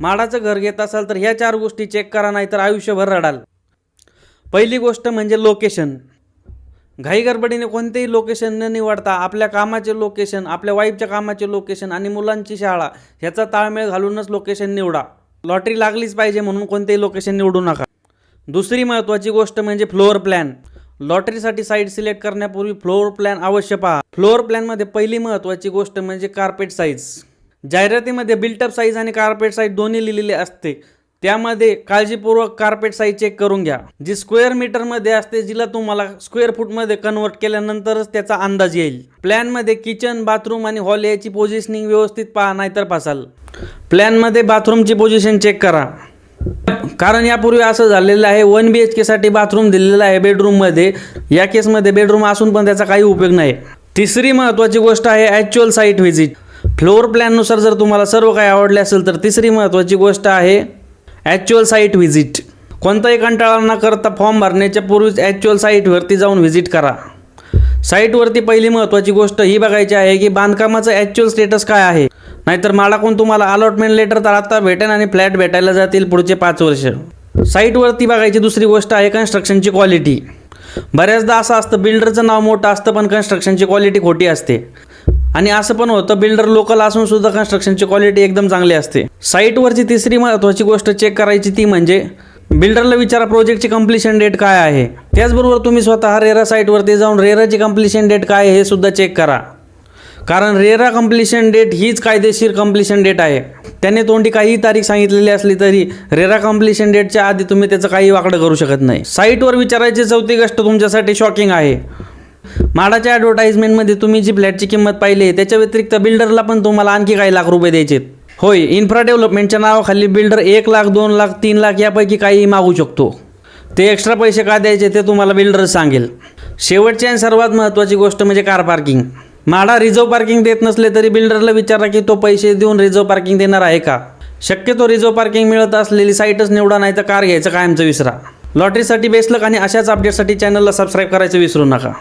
माडाचं घर घेत असाल तर ह्या चार गोष्टी चेक करा नाही तर आयुष्यभर रडाल. पहिली गोष्ट म्हणजे लोकेशन घाई गडबडीने कोणतेही लोकेशन न निवडता आपल्या कामाचे लोकेशन आपल्या वाईफच्या कामाचे लोकेशन आणि मुलांची शाळा ह्याचा ताळमेळ घालूनच लोकेशन निवडा. लॉटरी लागलीच पाहिजे म्हणून कोणतेही लोकेशन निवडू नका. दुसरी महत्त्वाची गोष्ट म्हणजे फ्लोअर प्लॅन लॉटरीसाठी साईट सिलेक्ट करण्यापूर्वी फ्लोअर प्लॅन अवश्य पहा. फ्लोअर प्लॅनमध्ये पहिली महत्त्वाची गोष्ट म्हणजे कार्पेट साईज जाहिरातीमध्ये बिल्टअप साईज आणि कार्पेट साईज दोन्ही लिहिलेले असते. त्यामध्ये काळजीपूर्वक कार्पेट साईज चेक करून घ्या. जी स्क्वेअर मीटरमध्ये असते जिला तुम्हाला स्क्वेअर फूटमध्ये कन्वर्ट केल्यानंतरच त्याचा अंदाज येईल. प्लॅनमध्ये किचन बाथरूम आणि हॉल याची पोझिशनिंग व्यवस्थित पहा नाहीतर पासाल प्लॅनमध्ये बाथरूमची पोझिशन चेक करा. कारण यापूर्वी असं झालेलं आहे वन बी एच केसाठी बाथरूम दिलेलं आहे बेडरूममध्ये या केसमध्ये बेडरूम असून पण त्याचा काही उपयोग नाही. तिसरी महत्त्वाची गोष्ट आहे ॲक्च्युअल साईट व्हिजिट फ्लोअर प्लॅननुसार जर तुम्हाला सर्व काही आवडले असेल तर तिसरी महत्त्वाची गोष्ट आहे ॲक्च्युअल साईट व्हिजिट कोणताही कंटाळा न करता फॉर्म भरण्याच्या पूर्वीच ॲक्च्युअल साईटवरती जाऊन व्हिजिट करा. साईटवरती पहिली महत्त्वाची गोष्ट ही बघायची आहे की बांधकामाचं ॲक्च्युअल स्टेटस काय आहे. नाहीतर माडाकून तुम्हाला अलॉटमेंट लेटर तर आता भेटेल आणि फ्लॅट भेटायला जातील पुढचे पाच वर्ष. साईटवरती बघायची दुसरी गोष्ट आहे कन्स्ट्रक्शनची क्वालिटी बऱ्याचदा असं असतं बिल्डरचं नाव मोठं असतं पण कन्स्ट्रक्शनची क्वालिटी खोटी असते. आणि असं पण होतं बिल्डर लोकल असून सुद्धा कन्स्ट्रक्शनची क्वालिटी एकदम चांगली असते. साईटवरची तिसरी महत्त्वाची गोष्ट चेक करायची ती म्हणजे बिल्डरला विचारा प्रोजेक्टची कम्प्लिशन डेट काय आहे. त्याचबरोबर तुम्ही स्वतः रेरा साईटवरती जाऊन रेराची कम्प्लिशन डेट काय आहे हे सुद्धा चेक करा. कारण रेरा कम्प्लिशन डेट हीच कायदेशीर कम्प्लिशन डेट आहे. त्याने तोंडी काही तारीख सांगितलेली असली तरी रेरा कम्प्लिशन डेटच्या आधी तुम्ही त्याचं काही वाकडं करू शकत नाही. साईटवर विचारायची चौथी गोष्ट तुमच्यासाठी शॉकिंग आहे. माडाच्या ॲडव्हर्टाईजमेंटमध्ये तुम्ही जी फ्लॅटची किंमत पाहिली आहे त्याच्या व्यतिरिक्त बिल्डरला पण तुम्हाला आणखी काही लाख रुपये द्यायचे आहेत. होय इन्फ्रा डेव्हलपमेंटच्या नावाखाली बिल्डर एक लाख दोन लाख तीन लाख यापैकी काहीही मागू शकतो. ते एक्स्ट्रा पैसे का द्यायचे ते तुम्हाला बिल्डर सांगेल. शेवटची आणि सर्वात महत्त्वाची गोष्ट म्हणजे car parking MHADA reserve parking देत नसले तरी बिल्डरला विचारा की तो पैसे देऊन रिझर्व पार्किंग देणार आहे का? शक्यतो रिझर्व पार्किंग मिळत असलेली साईटच निवडा नाही तर कार घ्यायचं कायमचं विसरा. लॉटरीसाठी बेसलक आणि अशाच अपडेटसाठी चॅनलला सबस्क्राईब करायचं विसरू नका.